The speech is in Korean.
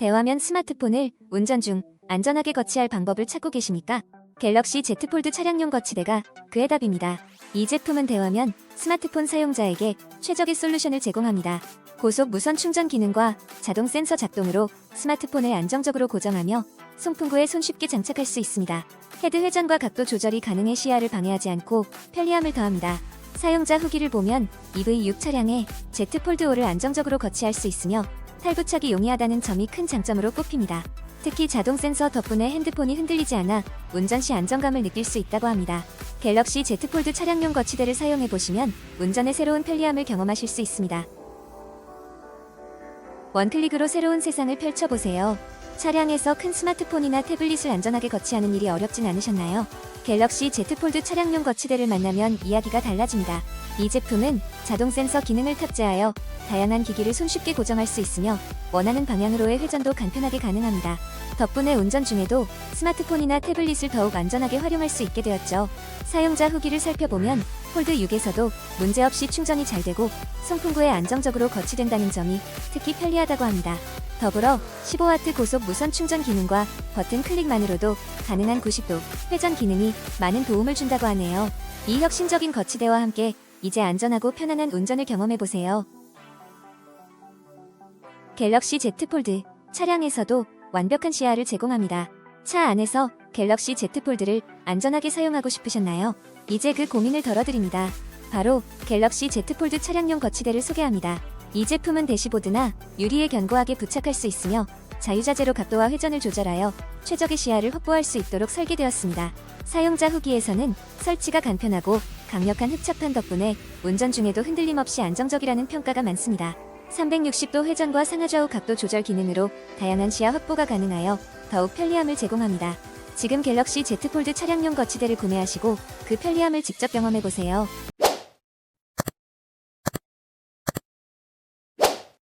대화면 스마트폰을 운전 중 안전하게 거치할 방법을 찾고 계십니까? 갤럭시 Z 폴드 차량용 거치대가 그의 답입니다. 이 제품은 대화면 스마트폰 사용자에게 최적의 솔루션을 제공합니다. 고속 무선 충전 기능과 자동 센서 작동으로 스마트폰을 안정적으로 고정하며 송풍구에 손쉽게 장착할 수 있습니다. 헤드 회전과 각도 조절이 가능해 시야를 방해하지 않고 편리함을 더합니다. 사용자 후기를 보면 EV6 차량에 Z 폴드 5를 안정적으로 거치할 수 있으며 탈부착이 용이하다는 점이 큰 장점으로 꼽힙니다. 특히 자동 센서 덕분에 핸드폰이 흔들리지 않아 운전 시 안정감을 느낄 수 있다고 합니다. 갤럭시 Z 폴드 차량용 거치대를 사용해 보시면 운전의 새로운 편리함을 경험하실 수 있습니다. 원클릭으로 새로운 세상을 펼쳐보세요. 차량에서 큰 스마트폰이나 태블릿을 안전하게 거치하는 일이 어렵진 않으셨나요? 갤럭시 Z 폴드 차량용 거치대를 만나면 이야기가 달라집니다. 이 제품은 자동 센서 기능을 탑재하여 다양한 기기를 손쉽게 고정할 수 있으며 원하는 방향으로의 회전도 간편하게 가능합니다. 덕분에 운전 중에도 스마트폰이나 태블릿을 더욱 안전하게 활용할 수 있게 되었죠. 사용자 후기를 살펴보면 폴드 6에서도 문제없이 충전이 잘 되고 송풍구에 안정적으로 거치된다는 점이 특히 편리하다고 합니다. 더불어 15W 고속 무선 충전 기능과 버튼 클릭만으로도 가능한 90도 회전 기능이 많은 도움을 준다고 하네요. 이 혁신적인 거치대와 함께 이제 안전하고 편안한 운전을 경험해 보세요. 갤럭시 Z 폴드 차량에서도 완벽한 시야를 제공합니다. 차 안에서 갤럭시 Z 폴드를 안전하게 사용하고 싶으셨나요? 이제 그 고민을 덜어드립니다. 바로 갤럭시 Z 폴드 차량용 거치대를 소개합니다. 이 제품은 대시보드나 유리에 견고하게 부착할 수 있으며 자유자재로 각도와 회전을 조절하여 최적의 시야를 확보할 수 있도록 설계되었습니다. 사용자 후기에서는 설치가 간편하고 강력한 흡착판 덕분에 운전 중에도 흔들림 없이 안정적이라는 평가가 많습니다. 360도 회전과 상하좌우 각도 조절 기능으로 다양한 시야 확보가 가능하여 더욱 편리함을 제공합니다. 지금 갤럭시 Z 폴드 차량용 거치대를 구매하시고 그 편리함을 직접 경험해 보세요.